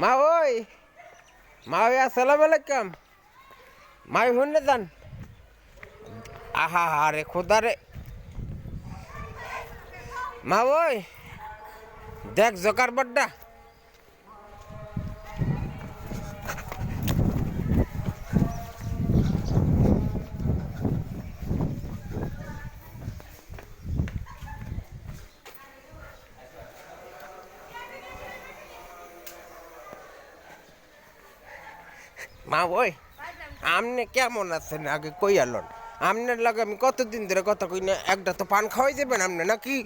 মা ওই মা ওই, আসসালাম আলাইকুম। মা ওই শুনে যান। আহা হা রে খোদা রে। মা ওই, দেখ জকার বড্ডা। মা ওই আমনে কেমন আছেন? আগে কই আলন? আমনের লাগে আমি কতদিন ধরে কথা কই না একটা তো পান খাওয়াই দেবেন আপনি নাকি?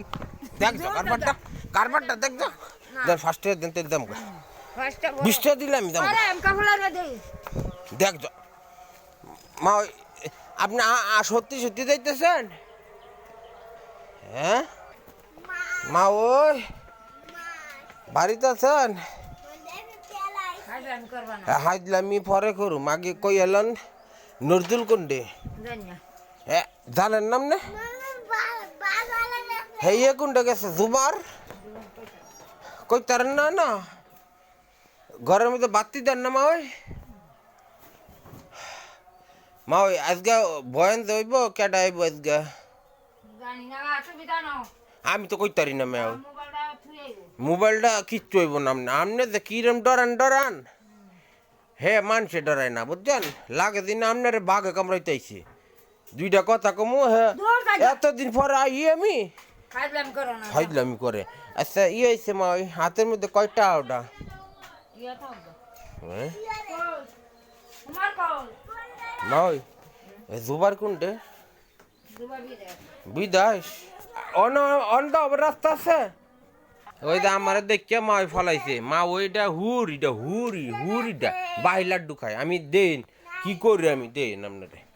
দেখ যা কারবারটা কারবারটা দেখ যা। ফার্স্ট ইয়ার দেন তেল দাম বিশটা দিলে আমি দাম দেখ যা। মা ওই আপনি সত্যি সত্যি যাইতেছেন? হ্যাঁ? মা ওই বাড়িতে আছেন? না। হাইদলামি পরে করুম আগে কই এলেন? নজরুল কুন্ডে জানেন নাম না? হেয়ে কুন্ডে গেছে জুমার কই তার না না। ঘরের মধ্যে বাতি দেন না মা ওই। মা ওই আজকে বয়ান যাইব কেডা আইব আজকে? আমি তো কইতারি না ম্যাও মোবাইলটা কিচ্ছু হইব না আপনি আপনি যে কিরম ডরান ডরান। হে মানুষে ডরায় না বুঝছেন? লাগে দিন আপনার বাঘে কামড়াইতেছি দুইটা কথা কমু হে দূর থাক। এতদিন পরে আই আমি? ফাইজলামি করে আচ্ছা ইয়ে হয়েছে মা ওই হাতের মধ্যে কয়টা ওটা? হ্যাঁ? তোমার মা ওই জুবার কোনটে? দুবার বিদে বিদাস অন অন রাস্তা আছে? ওই যে আমার দেখে মা ফলাইছে। মা, ওইটা হুরিটা হুরি হুরিটা বাহিলার ঢুকায় আমি দেন, কি করি আমি? দেন আপনারে।